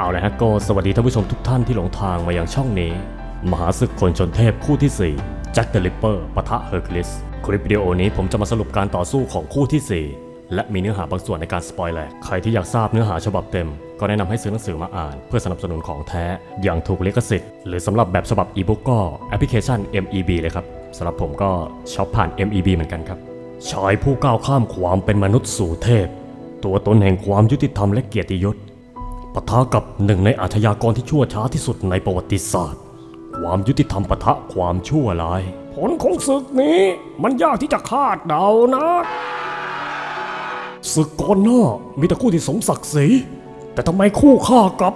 เอาละฮะก็สวัสดีท่านผู้ชมทุกท่านที่หลงทางมายังช่องนี้ มหาศึกคนชนเทพคู่ที่ 4 แจ็คเดอะลิปเปอร์ปะทะเฮอร์คิลิสคลิปวิดีโอนี้ผมจะมาสรุปการต่อสู้ของคู่ที่ 4 และมีเนื้อหาบางส่วนในการสปอยแลกใครที่อยากทราบเนื้อหาฉบับเต็ม ก็แนะนำให้ซื้อหนังสือมาอ่าน เพื่อสนับสนุนของแท้ อย่างถูกลิขสิทธิ์หรือสำหรับแบบฉบับอีบุ๊กก็แอปพลิเคชัน MEB เลยครับสำหรับผมก็ช็อปผ่าน MEB เหมือนกันครับชายผู้ก้าวข้ามความเป็นมนุษย์สู่เทพ ตัวตนแห่งความยุติธรรมและเกียรติยศ ปะทะกับหนึ่งในอาชญากรที่ชั่วช้าที่สุดในประวัติศาสตร์ ความยุติธรรมปะทะความชั่วร้าย ผลของศึกนี้มันยากที่จะคาดเดานะศึกก่อนหน้ามีแต่คู่ที่สมศักดิ์ศรีแต่ทำไมคู่ข้ากับ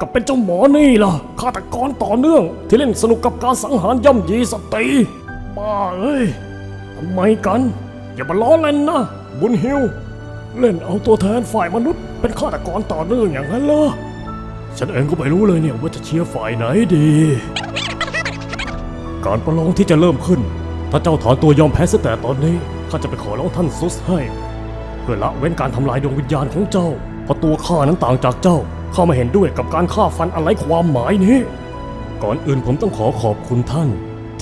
กับเป็นเจ้าหมอนี่ล่ะฆาตกรต่อเนื่อง ที่เล่นสนุกกับการสังหารย่ำยีสตรีบ้าเอ้ยทำไมกัน อย่ามาล้อเล่นนะ บุญฮิว เล่นเอาตัวแทนฝ่ายมนุษย์เป็นฆาตกรต่อเนื่องอย่างนั้นเหรอ ฉันเองก็ไม่รู้เลยเนี่ยว่าจะเชียร์ฝ่ายไหนดี การประลองที่จะเริ่มขึ้น ถ้าเจ้าถอนตัวยอมแพ้เสียแต่ตอนนี้ข้าจะไปขอร้องท่านซุสให้ เพื่อละเว้นการทำลายดวงวิญญาณของเจ้า เพราะตัวข้านั้นต่างจากเจ้าข้าไม่เห็นด้วยกับการฆ่าฟันอะไรความหมายนี้ ก่อนอื่นผมต้องขอขอบคุณท่าน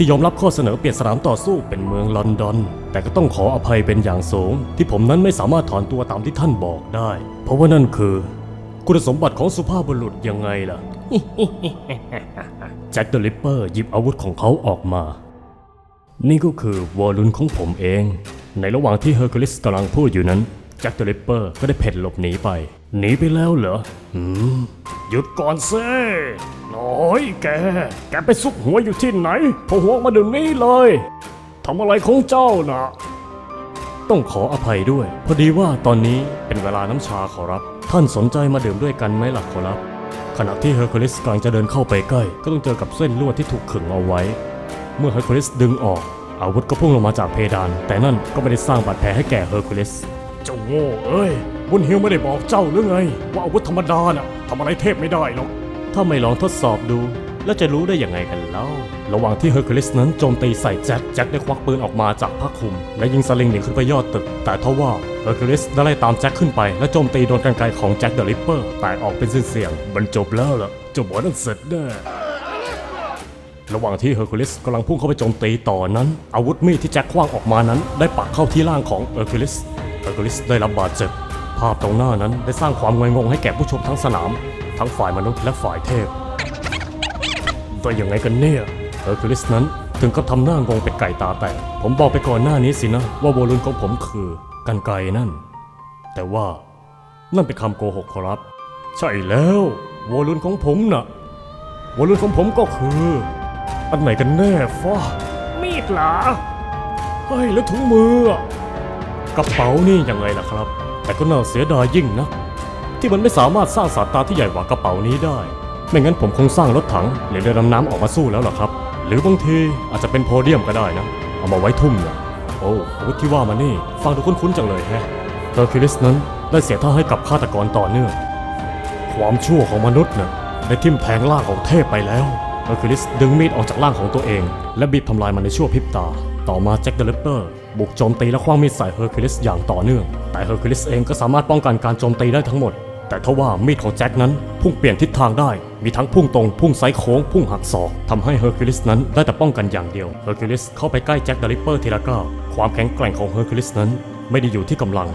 ที่ยอมรับข้อเสนอเปลี่ยนสนามต่อสู้เป็นเมืองลอนดอน แต่ก็ต้องขออภัยเป็นอย่างสูง ที่ผมนั้นไม่สามารถถอนตัวตามที่ท่านบอกได้ เพราะว่านั่นคือ คุณสมบัติของสุภาพบุรุษยังไงล่ะ แจ็คเดอะลิปเปอร์หยิบอาวุธของเขาออกมา นี่ก็คือวอลลุนของผมเอง ในระหว่างที่เฮอร์คิวลิสกำลังพูดอยู่นั้นแจ็คเดอะลิปเปอร์ก็ได้เพ่นหลบหนีไป หนีไปแล้วเหรอหืมหยุดก่อนเซ่ อยแก แกไปซุกหัวอยู่ที่ไหนโผล่หัวมาเดี๋ยวนี้เลยทำอะไรของเจ้าน่ะต้องขออภัยด้วย พอดีว่าตอนนี้เป็นเวลาน้ำชาขอรับ ท่านสนใจมาดื่มด้วยกันไหมล่ะขอรับ ขณะที่เฮอร์คิวลิสกำลังจะเดินเข้าไปใกล้ ก็ต้องเจอกับเส้นลวดที่ถูกขึงเอาไว้ เมื่อเฮอร์คิวลิสดึงออก อาวุธก็พุ่งลงมาจากเพดาน แต่นั่นก็ไม่ได้สร้างบาดแผลให้แก่เฮอร์คิวลิสเจ้าโง่เอ้ยบุญฮิวไม่ได้บอกเจ้าหรือไง ว่าอาวุธธรรมดาน่ะทำอะไรเทพไม่ได้หรอก ถ้าไม่ลองทดสอบดู แล้วจะรู้ได้ยังไงกันเล่า ระหว่างที่เฮอร์คิวลิสนั้นโจมตีใส่แจ็ค แจ็คได้ควักปืนออกมาจากผ้าคลุม และยิงสลิงหนีขึ้นไปยอดตึก แต่ทว่าเฮอร์คิวลิสได้ไล่ตามแจ็คขึ้นไป และโจมตีโดนกรรไกรของแจ็คเดอะริปเปอร์แตกออกเป็นเสียงๆมันจบแล้วล่ะจ้าหมอนั่นเสร็จแน่ระหว่างที่เฮอร์คิวลิสกำลังพุ่งเข้าไปโจมตีต่อนั้น อาวุธมีดที่แจ็คคว้างออกมานั้น ได้ปักเข้าที่ร่างของเฮอร์คิวลิสเฮอร์คิวลิสได้รับบาดเจ็บภาพตรงหน้านั้นได้สร้างความงงงให้แก่ผู้ชมทั้งสนาม ทั้งฝ่ายมนุษย์และฝ่ายเทพว่ายังไงกันเนี่ยเฮอร์คิวลิสนั้นถึงกับทำหน้างงเป็นไก่ตาแตก ผมบอกไปก่อนหน้านี้สินะ ว่าโวลูนของผมคือกันไกนั่น แต่ว่านั่นเป็นคำโกหกครับ ใช่แล้วโวลูนของผมน่ะวอลุนของผมก็คือ อันไหนกันแน่ฟ้ามีดเหรอเฮ้ยแล้วถุงมือ กระเป๋านี่ยังไงล่ะครับ แต่ก็น่าเสียดายยิ่งนะ ที่มันไม่สามารถสร้างสาตาที่ใหญ่กว่ากระเป๋านี้ได้ ไม่งั้นผมคงสร้างรถถังหรือเรือดำน้ำออกมาสู้แล้วล่ะครับ หรือบางทีอาจจะเป็นโพเดียมก็ได้นะ เอามาไว้ทุ่มนะโอ้อาวุธที่ว่ามานี่ ฟังดูคุ้นๆจังเลยแฮะเฮอร์คิวลิสนั้นได้เสียท่าให้กับฆาตกรต่อเนื่อง ความชั่วของมนุษย์น่ะได้ทิ่มแทงร่างของเทพไปแล้วเฮอร์คิวลิสดึงมีดออกจากร่างของตัวเอง และบีบทำลายมันในชั่วพริบตา ต่อมาแจ็คเดอะลิปเปอร์บุกโจมตีและคว้างมีดใส่เฮอร์คิวลิสอย่างต่อเนื่อง แต่เฮอร์คิวลิสเองก็สามารถป้องกันการโจมตีได้ทั้งหมด แต่ทว่ามีดของแจ็คนั้นพุ่งเปลี่ยนทิศทางได้ มีทั้งพุ่งตรง พุ่งไซโค้ง พุ่งหักศอกทำให้เฮอร์คิวลิสนั้นได้แต่ป้องกันอย่างเดียว เฮอร์คิวลิสเข้าไปใกล้แจ็คเดลิปเปอร์ทีละก้าวความแข็งแกร่งของเฮอร์คิวลิสนั้น ไม่ได้อยู่ที่กำลัง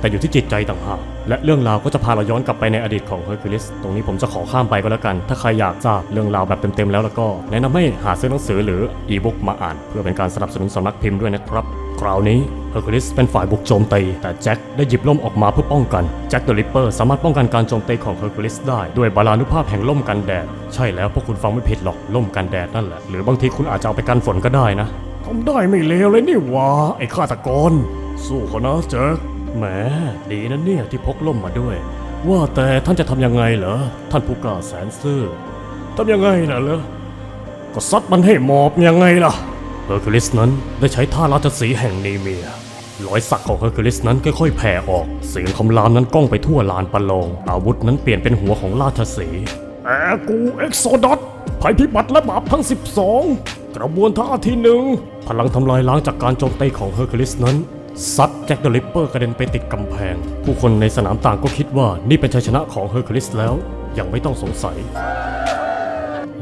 แต่อยู่ที่จิตใจต่างหาก และเรื่องราวก็จะพาเราย้อนกลับไปในอดีตของเฮอร์คิวลิส ตรงนี้ผมจะขอข้ามไปก็แล้วกัน ถ้าใครอยากทราบเรื่องราวแบบเต็มๆแล้วแล้วก็ แนะนำให้หาซื้อหนังสือหรืออีบุ๊กมาอ่าน เพื่อเป็นการสนับสนุนสำนักพิมพ์ด้วยนะครับ คราวนี้เฮอร์คิวลิสเป็นฝ่ายบุกโจมตี แต่แจ็คได้หยิบล่มออกมาเพื่อป้องกัน แจ็คเดอะริปเปอร์สามารถป้องกันการโจมตีของเฮอร์คิวลิสได้ด้วยบาลานุภาพแห่งล่มกันแดด ใช่แล้วพวกคุณฟังไม่ผิดหรอกล่มกันแดดนั่นแหละ หรือบางทีคุณอาจจะเอาไปกันฝนก็ได้นะทำได้ไม่เลวเลยนี่หว่าไอ้ฆาตกร สู้เขานะแจ็คแหมดีนะเนี่ยที่พกล่มมาด้วย ว่าแต่ท่านจะทำยังไงเหรอท่านผู้กล้าแสนซื่อทำยังไงนะเหรอก็ซัดมันให้หมอบยังไงล่ะ เฮอร์คิวลิสนั้นได้ใช้ท่าราชสีห์แห่งนีเมียรอยสักของเฮอร์คิวลิสนั้นค่อยๆแผ่ออก เสียงคำรามนั้นก้องไปทั่วลานประโลอง อาวุธนั้นเปลี่ยนเป็นหัวของราชสีห์แอกูเอ็กโซดอตภัยพิบัติและบาปทั้ง 12 กระบวนท่าที่หนึ่งพลังทำลายล้างจากการโจมตีของเฮอร์คิวลิสนั้นซัดแจ็คเดอะริปเปอร์กระเด็นไปติดกำแพง ผู้คนในสนามต่างก็คิดว่านี่เป็นชัยชนะของเฮอร์คิวลิสแล้วยังไม่ต้องสงสัย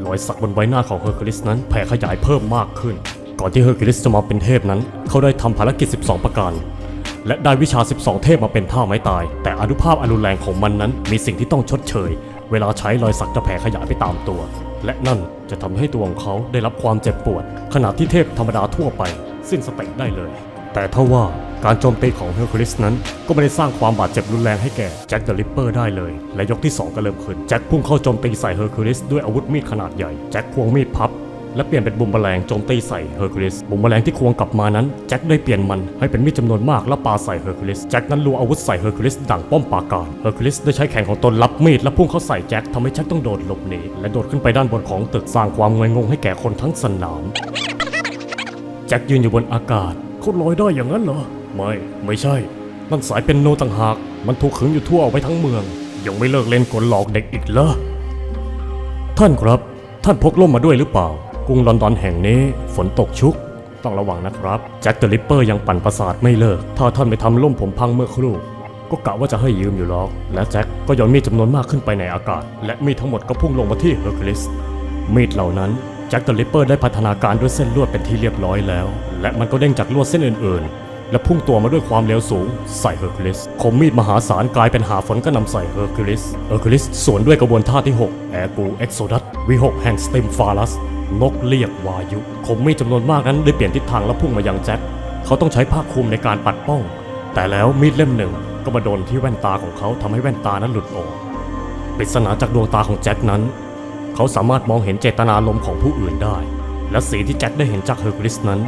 รอยสักบนใบหน้าของเฮอร์คิวลิสนั้นแผ่ขยายเพิ่มมากขึ้น ก่อนที่เฮอร์คิวลิสจะมาเป็นเทพนั้น เขาได้ทำภารกิจ 12 ประการ และได้วิชา 12 เทพมาเป็นท่าไม้ตาย แต่อนุภาพอนุนแรงของมันนั้น มีสิ่งที่ต้องชดเชย เวลาใช้รอยสักจะแผ่ขยายไปตามตัว และนั่นจะทำให้ตัวของเขาได้รับความเจ็บปวด ขณะที่เทพธรรมดาทั่วไป สิ้นสติได้เลย แต่ถ้าว่าการโจมตีของเฮอร์คิวลิสนั้น ก็ไม่ได้สร้างความบาดเจ็บรุนแรงให้แก่แจ็คเดอะริปเปอร์ได้เลย และยกที่ 2 ก็เริ่มขึ้นแจ็คพุ่งเข้าโจมตีใส่เฮอร์คิวลิสด้วยอาวุธมีดขนาดใหญ่แจ็คควงมีดพับ และเปลี่ยนเป็นบุมแมลงโจมตีใส่เฮอร์คิวลิสบุมแมลงที่ควงกลับมานั้นแจ็คได้เปลี่ยนมันให้เป็นมีดจำนวนมากและปาใส่เฮอร์คิวลิสแจ็คนั้นรัวอาวุธใส่เฮอร์คิวลิสดังป้อมปราการเฮอร์คิวลิสได้ใช้แขนของตนรับมีดและพุ่งเข้าใส่แจ็คทำให้แจ็คต้องโดดหลบหนีและโดดขึ้นไปด้านบนของตึกสร้างความงุนงงให้แก่คนทั้งสนามแจ็คยืนอยู่บนอากาศเขาลอยได้อย่างนั้นเหรอไม่ไม่ใช่นั่นสายเป็นโนต่างหาก มันถูกขึงอยู่ทั่วเอาไว้ทั้งเมือง ยังไม่เลิกเล่นกลหลอกเด็กอีกเหรอท่านครับ ท่านพกล่มมาด้วยหรือเปล่า กรุงลอนดอนแห่งนี้ฝนตกชุก ต้องระวังนะครับ แจ็คเดอะริปเปอร์ยังปั่นประสาทไม่เลิก ถ้าท่านไปทำล่มผมพังเมื่อครู่ ก็กะว่าจะให้ยืมอยู่หรอก และแจ็คก็โยนมีดจำนวนมากขึ้นไปในอากาศ และมีดทั้งหมดก็พุ่งลงมาที่เฮอร์คิวลิส มีดเหล่านั้นแจ็คเดอะริปเปอร์ได้พัฒนาการด้วยเส้นลวดเป็นที่เรียบร้อยแล้ว และมันก็เด้งจากลวดเส้นอื่นๆ และพุ่งตัวมาด้วยความเร็วสูงใส่เฮอร์คิวลิส คมมีดมหาศาลกลายเป็นหาฝนก็นำใส่เฮอร์คิวลิส เฮอร์คิวลิสสวนด้วยกระบวนท่าที่ 6 แอร์กูเอ็กโซดัสวีหกแห่งสติมฟาลัส นกเรียกวายุคมมีดจำนวนมากนั้นได้เปลี่ยนทิศทางและพุ่งมายังแจ็คเขาต้องใช้ผ้าคลุมในการปัดป้อง แต่แล้วมีดเล่มหนึ่งก็มาโดนที่แว่นตาของเขาทำให้แว่นตานั้นหลุดออกปริศนาจากดวงตาของแจ็คนั้น เขาสามารถมองเห็นเจตนารมของผู้อื่นได้ และสีที่แจ็คได้เห็นจากเฮอร์คิวลิสนั้น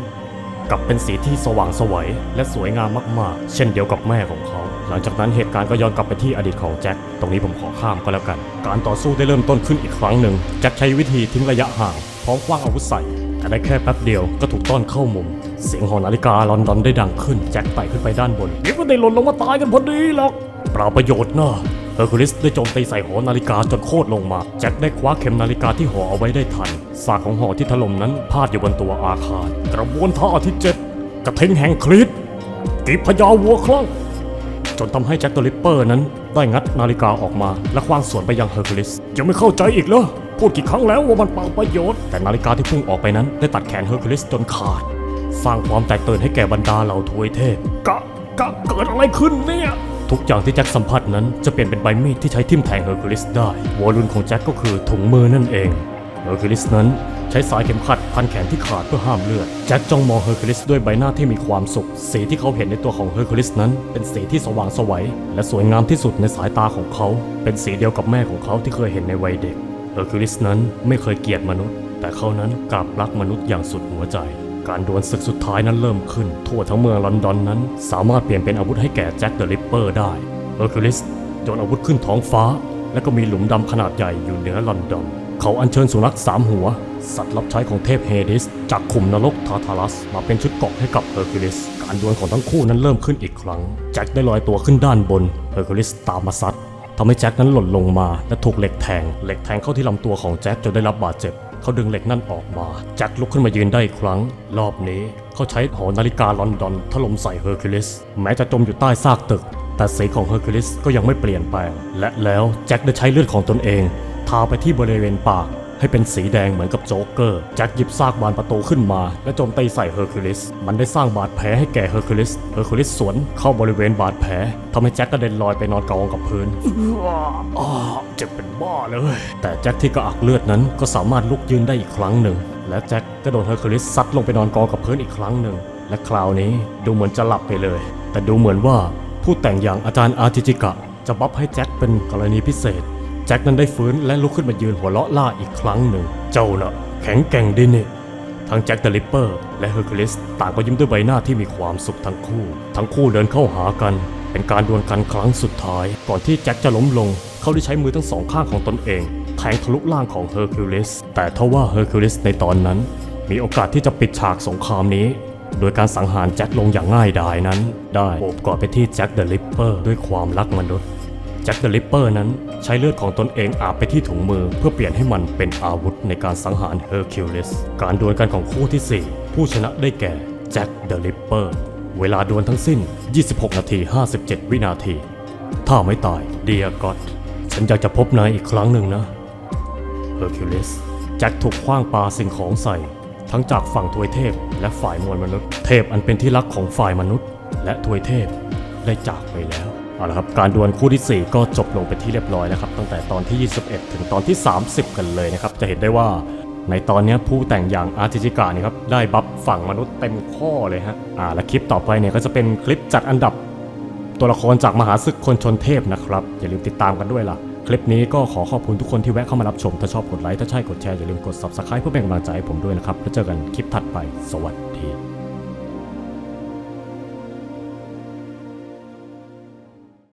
กลับเป็นสีที่สว่างสวย และสวยงามมากๆ เช่นเดียวกับแม่ของเขา หลังจากนั้นเหตุการณ์ก็ย้อนกลับไปที่อดีตของแจ็ค ตรงนี้ผมขอข้ามก็แล้วกัน การต่อสู้ได้เริ่มต้นขึ้นอีกครั้งหนึ่ง แจ็คใช้วิธีทิ้งระยะห่าง พร้อมคว้างอาวุธใส่แต่ได้แค่แป๊บเดียวก็ถูกต้อนเข้ามุม เสียงหอนาฬิกาลอนดอนได้ดังขึ้นแจ็คไต่ขึ้นไปด้านบนเดี๋ยวก็ได้หล่นลงมาตายกันพอดีหรอกเปล่าประโยชน์นะเฮอร์คิวลิสได้โจมตีใส่หอนาฬิกาจนโค่นลงมา แจ็คได้คว้าเข็มนาฬิกาที่ห่อเอาไว้ได้ทันซากของห่อที่ถล่มนั้นพาดอยู่บนตัวอาคาร กระบวนท่าที่เจ็ดกระเทงแห่งคริสกีพญาวัวคลั่งจนทำให้แจ็คเดอะริปเปอร์นั้นได้งัดนาฬิกาออกมา และคว้างสวนไปยังเฮอร์คิวลิสยังไม่เข้าใจอีกเหรอ พูดกี่ครั้งแล้วว่ามันเปล่าประโยชน์ แต่นาฬิกาที่พุ่งออกไปนั้นได้ตัดแขนเฮอร์คิวลิสจนขาด สร้างความแตกตื่นให้แก่บรรดาเหล่าทวยเทพกะกะเกิดอะไรขึ้นเนี่ยทุกอย่างที่แจ็คสัมผัสนั้นจะเปลี่ยนเป็นใบมีดที่ใช้ทิ่มแทงเฮอร์คิวลิสได้วอลลุ่นของแจ็คก็คือถุงมือนั่นเองเฮอร์คิวลิสนั้นใช้สายเข็มขัดพันแขนที่ขาดเพื่อห้ามเลือดแจ็คจ้องมองเฮอร์คิวลิสด้วยใบหน้าที่มีความสุข สีที่เขาเห็นในตัวของเฮอร์คิวลิสนั้น เป็นสีที่สว่างไสวัยและสวยงามที่สุดในสายตาของเขา เป็นสีเดียวกับแม่ของเขาที่เคยเห็นในวัยเด็ก เฮอร์คิวลิสนั้นไม่เคยเกลียดมนุษย์ แต่เขานั้นกลับรักมนุษย์อย่างสุดหัวใจ การดวลศึกสุดท้ายนั้นเริ่มขึ้น ทั่วทั้งเมืองลอนดอนนั้น สามารถเปลี่ยนเป็นอาวุธให้แก่แจ็คเดอะริปเปอร์ได้เฮอร์คิวลิสโยนอาวุธขึ้นท้องฟ้า และก็มีหลุมดำขนาดใหญ่อยู่เหนือลอนดอน เขาอัญเชิญสุนัขสามหัว สัตว์รับใช้ของเทพเฮดิส จากขุมนรกทาทารัส มาเป็นชุดเกราะให้กับเฮอร์คิวลิส การดวลของทั้งคู่นั้นเริ่มขึ้นอีกครั้ง แจ็คได้ลอยตัวขึ้นด้านบน เฮอร์คิวลิสตามมาซัด ทำให้แจ็คนั้นหล่นลงมาและถูกเหล็กแทง เหล็กแทงเข้าที่ลำตัวของแจ็คจนได้รับบาดเจ็บ เขาดึงเหล็กนั่นออกมา แจ็คลุกขึ้นมายืนได้อีกครั้ง รอบนี้ เขาใช้หอนาฬิกาลอนดอนถล่มใส่เฮอร์คิวลิส แม้จะจมอยู่ใต้ซากตึก แต่สีของเฮอร์คิวลิสก็ยังไม่เปลี่ยนแปลง และแล้วแจ็คได้ใช้เลือดของตนเอง ทาไปที่บริเวณปาก ให้เป็นสีแดงเหมือนกับโจ๊กเกอร์แจ็คหยิบซากบานประตูขึ้นมา และโจมตีใส่เฮอร์คิวลิส มันได้สร้างบาดแผลให้แก่เฮอร์คิวลิส เฮอร์คิวลิสสวนเข้าบริเวณบาดแผลทำให้แจ็คกระเด็นลอยไปนอนกองกับพื้นอ้าเจ็บเป็นบ้าเลย แต่แจ็คที่กระอักเลือดนั้นก็สามารถลุกยืนได้อีกครั้งหนึ่ง และแจ็คก็โดนเฮอร์คิวลิสซัดลงไปนอนกองกับพื้นอีกครั้งหนึ่ง และคราวนี้ดูเหมือนจะหลับไปเลย แต่ดูเหมือนว่าผู้แต่งอย่างอาจารย์อาจิจิกะจะบัฟให้แจ็คเป็นกรณีพิเศษ แจ็คนั้นได้ฟื้นและลุกขึ้นมายืนหัวเราะล่าอีกครั้งหนึ่ง เจ้าน่ะแข็งแกร่งดีนี่ทั้งแจ็คเดอะริปเปอร์และเฮอร์คิวลิสต่างก็ยิ้มด้วยใบหน้าที่มีความสุขทั้งคู่ ทั้งคู่เดินเข้าหากัน เป็นการดวลกันครั้งสุดท้าย ก่อนที่แจ็คจะล้มลง เขาได้ใช้มือทั้งสองข้างของตนเอง แทงทะลุล่างของเฮอร์คิวลิสแต่ทว่าเฮอร์คิวลิสในตอนนั้น มีโอกาสที่จะปิดฉากสงครามนี้ โดยการสังหารแจ็คลงอย่างง่ายดายนั้น ได้โอบกอดไปที่แจ็คเดอะริปเปอร์ด้วยความรักมนุษย์ จ็คเดอะริปเปอร์นั้นใช้เลือดของตนเองอาบไปที่ถุงมือ เพื่อเปลี่ยนให้มันเป็นอาวุธในการสังหารเฮอร์คิวลิส การดวลกันของคู่ที่ 4 ผู้ชนะได้แก่แจ็คเดอะริปเปอร์ เวลาดวลทั้งสิ้น 26 นาที 57 วินาที ถ้าไม่ตายเดียก็อดฉันอยากจะพบนายอีกครั้งหนึ่งนะเฮอร์คิวลิสแจ็คถูกขว้างปาสิ่งของใส่ ทั้งจากฝั่งทวยเทพ และฝ่ายมวลมนุษย์ เทพอันเป็นที่รักของฝ่ายมนุษย์ และทวยเทพได้จากไปแล้ว เอาละครับการดวลคู่ที่ 4 ก็จบลงเป็นที่เรียบร้อยแล้วครับ ตั้งแต่ตอนที่ 21 ถึงตอนที่ 30 กันเลยนะครับ จะเห็นได้ว่าในตอนนี้ผู้แต่งอย่างอาร์ติจิกาเนี่ยครับได้บัฟฝั่งมนุษย์เต็มข้อเลยฮะอ่าและคลิปต่อไปเนี่ยก็จะเป็นคลิปจัดอันดับตัวละครจากมหาศึกคนชนเทพนะครับ อย่าลืมติดตามกันด้วยล่ะ คลิปนี้ก็ขอขอบคุณทุกคนที่แวะเข้ามารับชม ถ้าชอบกดไลค์ถ้าใช่กดแชร์อย่าลืมกด subscribe เพื่อเป็นกำลังใจให้ผมด้วยนะครับแล้วเจอกันคลิปถัดไป สวัสดี